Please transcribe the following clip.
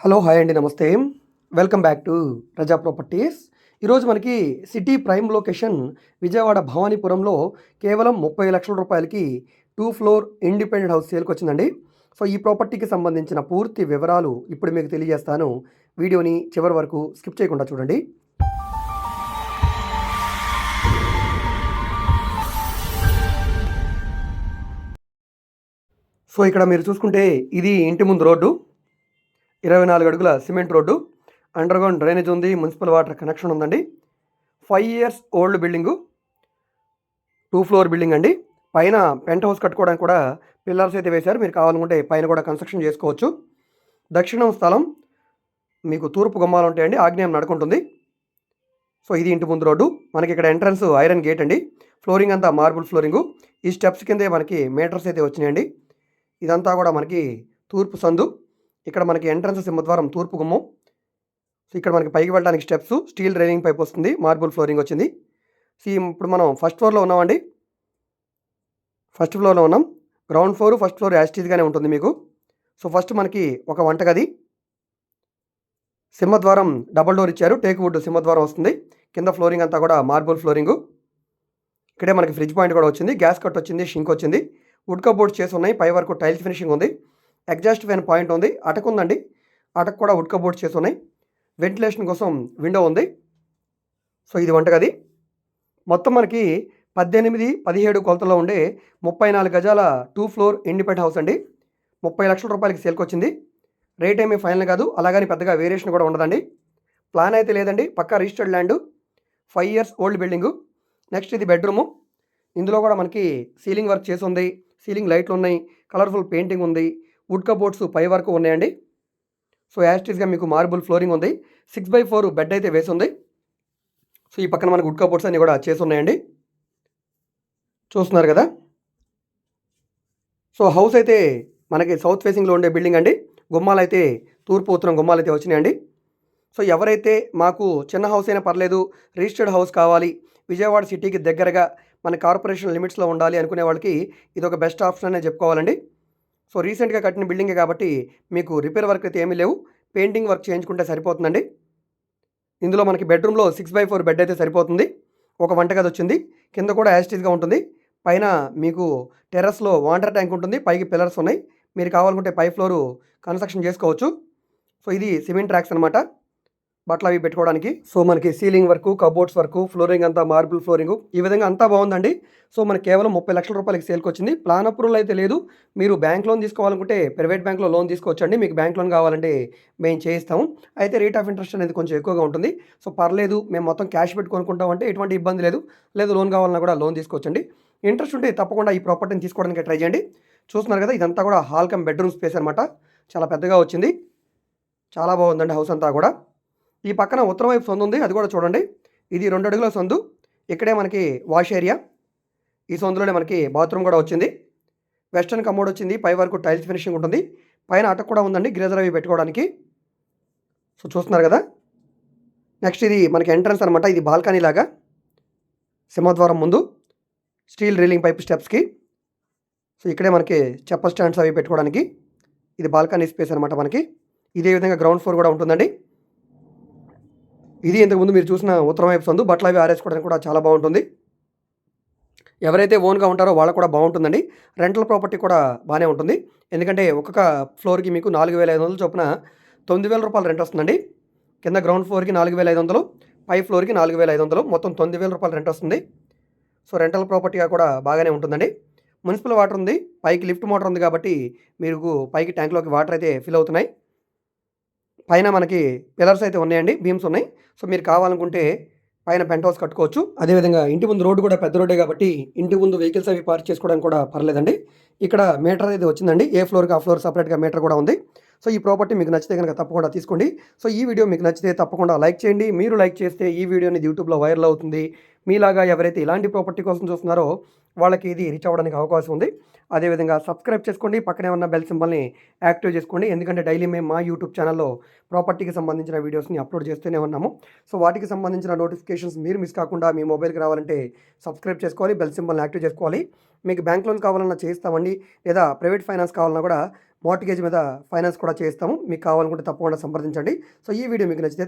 Hello hi అండి నమస్తే. Welcome back to Praja properties. ఈరోజు మనకి సిటీ ప్రైమ్ లొకేషన్ విజయవాడ భవానీపురంలో కేవలం ముప్పై లక్షల రూపాయలకి టూ ఫ్లోర్ ఇండిపెండెంట్ హౌస్ సేల్కి వచ్చిందండి. సో ఈ ప్రాపర్టీకి సంబంధించిన పూర్తి వివరాలు ఇప్పుడు మీకు తెలియజేస్తాను. వీడియోని చివరి వరకు స్కిప్ చేయకుండా చూడండి. సో ఇక్కడ మీరు చూసుకుంటే ఇది ఇంటి ముందు రోడ్డు. ఇరవై నాలుగు అడుగుల సిమెంట్ రోడ్డు అండర్గ్రౌండ్ డ్రైనేజ్ ఉంది మున్సిపల్ వాటర్ కనెక్షన్ ఉందండి. Five years old building two floor building అండి. పైన పెంట్ హౌస్ కట్టుకోవడానికి కూడా పిల్లర్స్ అయితే వేశారు. మీరు కావాలనుకుంటే పైన కూడా కన్స్ట్రక్షన్ చేసుకోవచ్చు. దక్షిణం స్థలం మీకు తూర్పు గుమ్మాలు ఉంటాయండి ఆగ్నేయం నడుకుంటుంది సో ఇది ఇంటి ముందు రోడ్డు. మనకి ఇక్కడ ఎంట్రన్స్ ఐరన్ గేట్ అండి. ఫ్లోరింగ్ అంతా మార్బుల్ ఫ్లోరింగు. ఈ స్టెప్స్ కిందే మనకి మీటర్స్ అయితే వచ్చినాయండి. ఇదంతా కూడా మనకి తూర్పు సందు. ఇక్కడ మనకి ఎంట్రన్స్ సింహద్వారం తూర్పు గుమ్మం. సో ఇక్కడ మనకి పైకి వెళ్ళడానికి స్టెప్స్ స్టీల్ రైలింగ్ పైప్ వస్తుంది మార్బుల్ ఫ్లోరింగ్ వచ్చింది. సో ఇప్పుడు మనం ఫస్ట్ ఫ్లోర్లో ఉన్నామండి ఫస్ట్ ఫ్లోర్లో ఉన్నాం. గ్రౌండ్ ఫ్లోర్ ఫస్ట్ ఫ్లోర్ యాస్టీజ్గానే ఉంటుంది మీకు. సో ఫస్ట్ మనకి ఒక వంటగది. సింహద్వారం డబల్ డోర్ ఇచ్చారు టేక్ వుడ్ సింహద్వారం వస్తుంది. కింద ఫ్లోరింగ్ అంతా కూడా మార్బుల్ ఫ్లోరింగు. ఇక్కడే మనకి ఫ్రిడ్జ్ పాయింట్ కూడా వచ్చింది గ్యాస్ కట్ వచ్చింది షింక్ వచ్చింది. వుడ్ కబోర్డ్స్ చేసి ఉన్నాయి పై వరకు టైల్స్ ఫినిషింగ్ ఉంది. ఎగ్జాస్ట్ ఫ్యాన్ పాయింట్ ఉంది. అటక్ ఉందండి అటక్ కూడా వుడ్ కబోర్డ్స్ చేసి ఉన్నాయి వెంటిలేషన్ కోసం విండో ఉంది. సో ఇది వంటగది. మొత్తం మనకి పద్దెనిమిది పదిహేడు కొలతలో ఉండే ముప్పై నాలుగు గజాల టూ ఫ్లోర్ ఇండిపెండెంట్ హౌస్ అండి. ముప్పై లక్షల రూపాయలకి సేల్కి వచ్చింది రేట్ ఏమీ ఫైనల్ కాదు. అలాగని పెద్దగా వేరియేషన్ కూడా ఉండదండి. ప్లాన్ అయితే లేదండి. పక్కా registered land five years old building next ఇది బెడ్రూము ఇందులో కూడా మనకి సీలింగ్ వర్క్ చేసి ఉంది. సీలింగ్ లైట్లు ఉన్నాయి. కలర్ఫుల్ పెయింటింగ్ ఉంది. వుడ్ కబోర్డ్స్ పై వరకు ఉన్నాయండి. సో యాస్టీస్గా మీకు మార్బుల్ ఫ్లోరింగ్ ఉంది. సిక్స్ బై ఫోర్ బెడ్ అయితే వేసి ఉంది. సో ఈ పక్కన మనకు వుడ్ కబోర్డ్స్ అన్నీ కూడా చేసి ఉన్నాయండి. చూస్తున్నారు కదా? సో హౌస్ అయితే మనకి సౌత్ ఫేసింగ్లో ఉండే బిల్డింగ్ అండి. గుమ్మాలు అయితే తూర్పు ఉత్తరం గుమ్మాలు అయితే వచ్చినాయండి. సో ఎవరైతే మాకు చిన్న హౌస్ అయినా పర్లేదు రిజిస్టర్డ్ హౌస్ కావాలి విజయవాడ సిటీకి దగ్గరగా మన కార్పొరేషన్ లిమిట్స్లో ఉండాలి అనుకునే వాళ్ళకి ఇది ఒక బెస్ట్ ఆప్షన్ అనే చెప్పుకోవాలండి. సో రీసెంట్గా కట్టిన బిల్డింగే కాబట్టి మీకు రిపేర్ వర్క్ అయితే ఏమీ లేవు. పెయింటింగ్ వర్క్ చేయించుకుంటే సరిపోతుందండి. ఇందులో మనకి బెడ్రూమ్లో సిక్స్ బై ఫోర్ బెడ్ అయితే సరిపోతుంది. ఒక వంటగది వచ్చింది. కింద కూడా యాస్టీస్గా ఉంటుంది. పైన మీకు టెర్రస్లో వాటర్ ట్యాంక్ ఉంటుంది. పైకి పిల్లర్స్ ఉన్నాయి. మీరు కావాలనుకుంటే పై ఫ్లోరు కన్స్ట్రక్షన్ చేసుకోవచ్చు. సో ఇది సిమెంట్ ట్రాక్స్ అనమాట బట్టలు అవి పెట్టుకోవడానికి. సో మనకి ceiling work cupboards work flooring అంతా మార్బుల్ ఫ్లోరింగ్ ఈ విధంగా అంతా బాగుందండి. సో మనకి కేవలం ముప్పై లక్షల రూపాయలకి సేల్కి వచ్చింది. ప్లాన్ అప్రూవల్ అయితే లేదు. మీరు బ్యాంక్ లోన్ తీసుకోవాలనుకుంటే ప్రైవేట్ బ్యాంక్లో లోన్ తీసుకోవచ్చండి. మీకు బ్యాంక్ లోన్ కావాలంటే మేము చేయిస్తాము. అయితే రేట్ ఆఫ్ ఇంట్రెస్ట్ అనేది కొంచెం ఎక్కువగా ఉంటుంది. సో పర్లేదు మేము మొత్తం క్యాష్ పెట్టి కొనుక్కుంటామంటే ఎటువంటి ఇబ్బంది లేదు. లేదు లోన్ కావాలన్నా కూడా లోన్ తీసుకోవచ్చండి. ఇంట్రెస్ట్ ఉంటే తప్పకుండా ఈ ప్రాపర్టీని తీసుకోవడానికి ట్రై చేయండి. చూస్తున్నారు కదా ఇదంతా కూడా హాల్ కమ్ బెడ్రూమ్ స్పేస్ అనమాట చాలా పెద్దగా వచ్చింది. చాలా బాగుందండి హౌస్ అంతా కూడా. ఈ పక్కన ఉత్తరం వైపు సందు ఉంది అది కూడా చూడండి. ఇది రెండు అడుగుల సందు. ఇక్కడే మనకి వాష్ ఏరియా. ఈ సందులోనే మనకి బాత్రూమ్ కూడా వచ్చింది. వెస్టర్న్ కమోడ్ వచ్చింది పై వరకు టైల్స్ ఫినిషింగ్ ఉంటుంది. పైన అటక్ కూడా ఉందండి గ్రేజర్ అవి పెట్టుకోవడానికి. సో చూస్తున్నారు కదా. నెక్స్ట్ ఇది మనకి ఎంట్రన్స్ అనమాట ఇది బాల్కనీ లాగా. సింహద్వారం ముందు స్టీల్ రీలింగ్ పైప్ స్టెప్స్కి. సో ఇక్కడే మనకి చెప్ప స్టాండ్స్ అవి పెట్టుకోవడానికి. ఇది బాల్కనీ స్పేస్ అనమాట మనకి. ఇదే విధంగా గ్రౌండ్ ఫ్లోర్ కూడా ఉంటుందండి. ఇది ఇంతకుముందు మీరు చూసిన ఉత్తరం వైపు సందు బట్టలు అవి ఆరేసుకోవడానికి కూడా చాలా బాగుంటుంది. ఎవరైతే ఓన్గా ఉంటారో వాళ్ళకు కూడా బాగుంటుందండి. రెంటల్ ప్రాపర్టీ కూడా బాగానే ఉంటుంది. ఎందుకంటే ఒక్కొక్క ఫ్లోర్కి మీకు నాలుగు వేల ఐదు వందలు చొప్పున తొమ్మిది వేల రూపాయలు రెంట్ వస్తుందండి. కింద గ్రౌండ్ ఫ్లోర్కి నాలుగు వేల ఐదు వందలు పై ఫ్లోర్కి నాలుగు వేల ఐదు వందలు మొత్తం తొమ్మిది వేల రూపాయలు రెంట్ వస్తుంది. సో రెంటల్ ప్రాపర్టీగా కూడా బాగానే ఉంటుందండి. మున్సిపల్ వాటర్ ఉంది పైకి లిఫ్ట్ మోటార్ ఉంది కాబట్టి మీకు పైకి ట్యాంక్లోకి వాటర్ అయితే ఫిల్ అవుతున్నాయి. పైన మనకి పిల్లర్స్ అయితే ఉన్నాయండి బీమ్స్ ఉన్నాయి. సో మీరు కావాలనుకుంటే పైన పెంట్ హౌస్ కట్టుకోవచ్చు. అదేవిధంగా ఇంటి ముందు రోడ్డు కూడా పెద్ద రోడ్డే కాబట్టి ఇంటి ముందు వెహికల్స్ అవి పార్క్ చేసుకోవడానికి కూడా పర్లేదండి. ఇక్కడ మీటర్ అయితే వచ్చిందండి. ఏ ఫ్లోర్కి ఆ ఫ్లోర్ సపరేట్గా మీటర్ కూడా ఉంది. సో ఈ ప్రాపర్టీ మీకు నచ్చితే కనుక తప్పకుండా తీసుకోండి. సో ఈ వీడియో మీకు నచ్చితే తప్పకుండా లైక్ చేయండి. మీరు లైక్ చేస్తే ఈ వీడియోని యూట్యూబ్లో వైరల్ అవుతుంది. మీలాగా ఎవరైతే ఇలాంటి ప్రాపర్టీ కోసం చూస్తున్నారో వాళ్ళకి ఇది రీచ్ అవ్వడానికి అవకాశం ఉంది. అదేవిధంగా సబ్స్క్రైబ్ చేసుకోండి. పక్కనే ఉన్న బెల్ సింబల్ని యాక్టివ్ చేసుకోండి. ఎందుకంటే డైలీ మేము మా యూట్యూబ్ ఛానల్లో ప్రాపర్టీకి సంబంధించిన వీడియోస్ని అప్లోడ్ చేస్తూనే ఉన్నాము. సో వాటికి సంబంధించిన నోటిఫికేషన్స్ మీరు మిస్ కాకుండా మీ మొబైల్కి రావాలంటే సబ్స్క్రైబ్ చేసుకోవాలి. బెల్ సింబల్ని యాక్టివ్ చేసుకోవాలి. మీకు బ్యాంక్ లోన్ కావాలన్నా చేస్తామండి లేదా ప్రైవేట్ ఫైనాన్స్ కావాలన్నా కూడా మార్టిగేజ్ మీద ఫైనాన్స్ కూడా చేస్తాము మీకు కావాలనుకుంటే తప్పకుండా సంప్రదించండి. సో ఈ వీడియో మీకు నచ్చితే